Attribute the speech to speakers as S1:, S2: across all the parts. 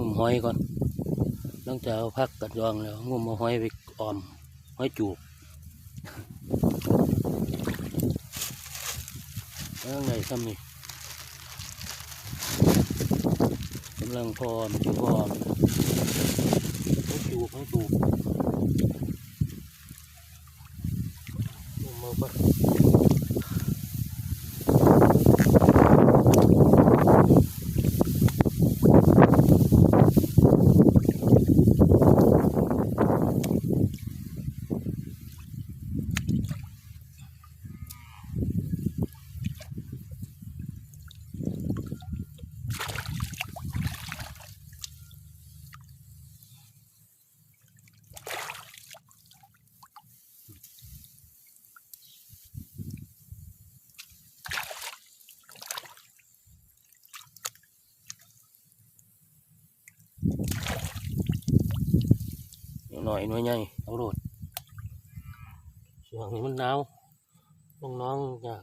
S1: งมหอยก่อนหลังจากพักกัดยองแล้วงมอหอยไปออมหอยจูบแล้วไงซ้ำนี่กำลังพอมจูบพอมหอยจูบหอยจูบง่มาไปหน่อยน้อยใหญ่ต้องโหลช่วงนี้มันหนาว น้องๆอยาก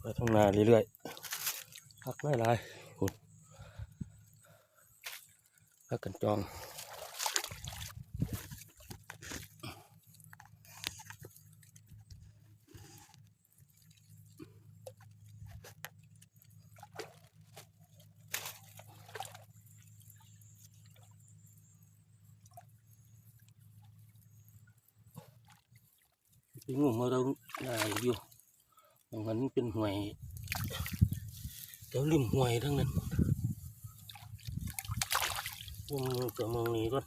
S1: ไปทางนาเรื่อยๆพักไม่ลายคุณพักกันจองถึงผมมาตรงไหนอยู่มงันเป็นห่วยแล้วริมห่วยทั้งนั้นมือกับมองนี้ก็